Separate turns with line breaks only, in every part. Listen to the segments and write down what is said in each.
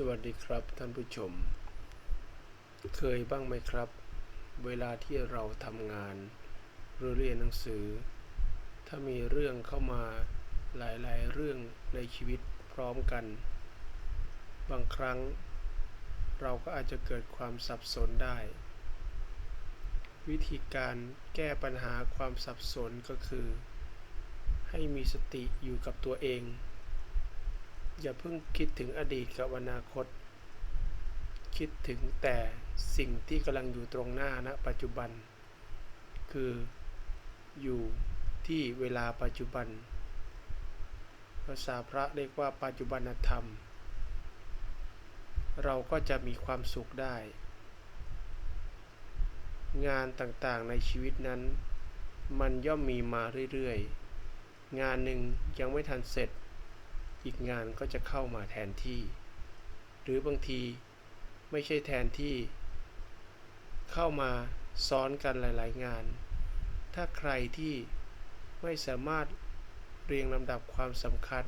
สวัสดีครับท่านผู้ชม เคยบ้างไหมครับ เวลาที่เราทำงาน หรือเรียนหนังสือ ถ้ามีเรื่องเข้ามาหลายๆ เรื่องในชีวิตพร้อมกัน บางครั้ง เราก็อาจจะเกิดความสับสนได้ วิธีการแก้ปัญหาความสับสนก็คือ ให้มีสติอยู่กับตัวเอง อย่าเพิ่งคิดถึงอดีตกับอนาคต คิดถึงแต่สิ่งที่กำลังอยู่ตรงหน้าณปัจจุบัน คืออยู่ที่เวลาปัจจุบัน ภาษาพระเรียกว่าปัจจุบันธรรม เราก็จะมีความสุขได้ งานต่างๆในชีวิตนั้น มันย่อมมีมาเรื่อยๆ งานหนึ่งยังไม่ทันเสร็จ อีกงานก็จะเข้ามาแทนที่ หรือบางทีไม่ใช่แทนที่ เข้ามาซ้อนกันหลาย ๆ งาน ถ้าใครที่ไม่สามารถเรียงลำดับความสำคัญ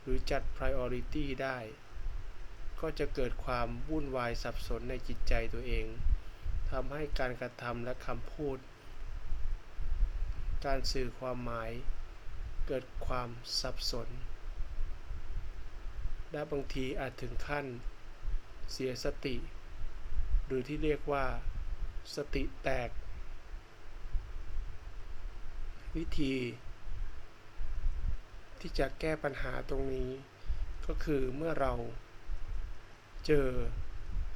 หรือจัด priority ได้ ก็จะเกิดความวุ่นวายสับสนในจิตใจตัวเองทำให้การกระทำและคำพูด การสื่อความหมาย เกิดความสับสน และบางทีอาจถึงขั้น เสียสติ หรือที่เรียกว่า สติแตก วิธี ที่จะแก้ปัญหาตรงนี้ ก็คือเมื่อเราเจอ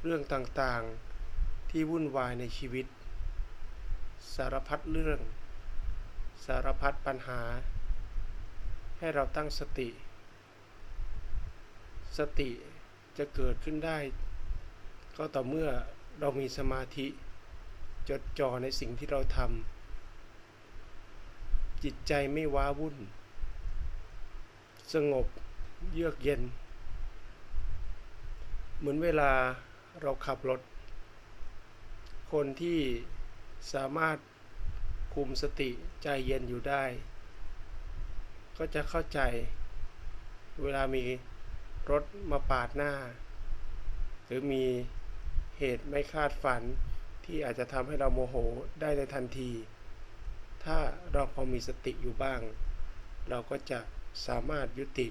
เรื่องต่างๆ ที่วุ่นวายในชีวิต สารพัดเรื่อง สารพัดปัญหา ให้เราตั้งสติ สติจะเกิดขึ้นได้ ก็ต่อเมื่อเรามีสมาธิ จดจ่อในสิ่งที่เราทำจิตใจไม่ว้าวุ่น สงบเยือกเย็น เหมือนเวลาเราขับรถ คนที่สามารถคุมสติใจเย็นอยู่ได้ ก็จะเข้าใจเวลามี รถมาปาดหน้า หรือมีเหตุไม่คาดฝันที่อาจจะทำให้เราโมโหได้ในทันที ถ้าเราพอมีสติอยู่บ้าง เราก็จะสามารถยุติ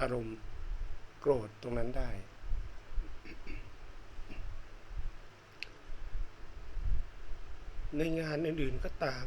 อารมณ์โกรธตรงนั้นได้ ในงานอื่นๆก็ตาม